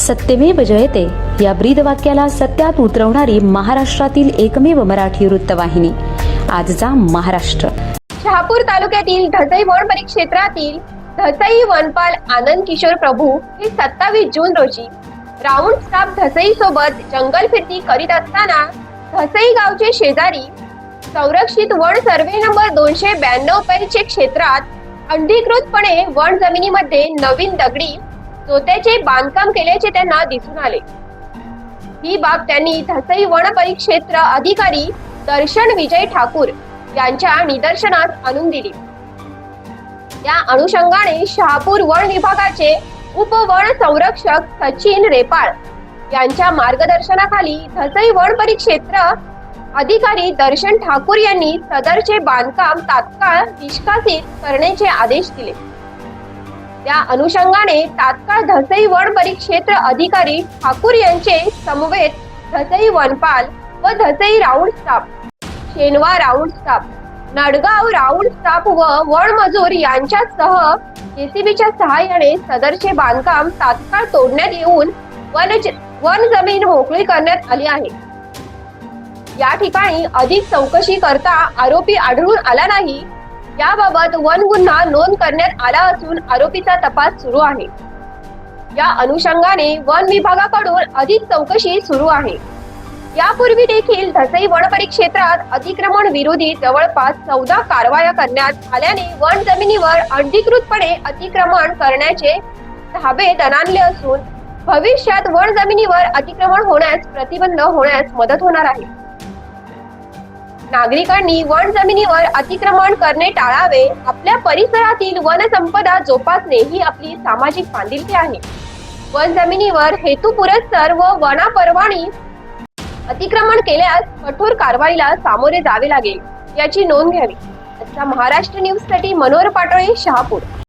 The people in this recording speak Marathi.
सत्यमेव जयते. या ब्रीद वाक्याला सत्यात उतरवणारी महाराष्ट्रातील एकमेव मराठी वृत्तवाहिनी. आजचा महाराष्ट्र. शहापूर तालुक्यातील धसई वन परिक्षेत्रातील धसई वनपाल आनंद किशोर प्रभू हे सत्तावीस जून रोजी राऊंड स्टाफ धसई सोबत जंगल फिरती करीत असताना धसई गावचे शेजारी संरक्षित वन सर्वे नंबर दोनशे ब्याण्णव पैचे क्षेत्रात अनधिकृतपणे वन जमिनीमध्ये नवीन दगडी जोत्याचे बांधकाम केल्याचे त्यांना दिसून आले. ही बाब त्यांनी धसई वन परिक्षेत्र अधिकारी दर्शन विजय ठाकूर यांच्या निदर्शनास आणून दिली. त्या अनुषंगाने शहापूर वन विभागाचे उपवन संरक्षक सचिन रेपाळ यांच्या मार्गदर्शनाखाली धसई वन परिक्षेत्र अधिकारी दर्शन ठाकूर यांनी सदरचे बांधकाम तात्काळ निष्कासित करण्याचे आदेश दिले. त्या अनुषंगाने तात्काळ धसई वन परिक्षेत्र अधिकारी ठाकूर यांचे समवेत धसई वनपाल व Dhasai round staff Shenva round staff Nadgaon round staff व वन मजूर यांच्यासह जेसीबीच्या सहाय्याने सदरचे बांधकाम तात्काळ तोडण्यात येऊन वन वन जमीन मोकळी करण्यात आली आहे. या ठिकाणी अधिक चौकशी करता आरोपी आढळून आला नाही याबाबत वन गुन्हा नोंद करण्यात आला असून आरोपीचा तपास सुरू आहे. या अनुषंगाने वन विभागाकडून अधिक चौकशी सुरू आहे. यापूर्वी देखील धसई वन परिक्षेत्रात अतिक्रमण विरोधी जवळपास चौदा कारवाया करण्यात आल्याने वन जमिनीवर अनधिकृतपणे अतिक्रमण करण्याचे धाबे दणानले असून भविष्यात वन जमिनीवर अतिक्रमण होण्यास प्रतिबंध होण्यास मदत होणार आहे. नागरिकांनी वन जमिनीवर अतिक्रमण करणे टाळावे. आपल्या परिसरातील वनसंपदा जोपासणे ही आपली सामाजिक बांधिलकी आहे. वन जमिनीवर हेतुपुरस्सर व वना परवानी अतिक्रमण केल्यास कठोर कारवाईला सामोरे जावे लागेल याची नोंद घ्यावी. आजचा महाराष्ट्र न्यूजसाठी मनोहर पाटोळे शहापूर.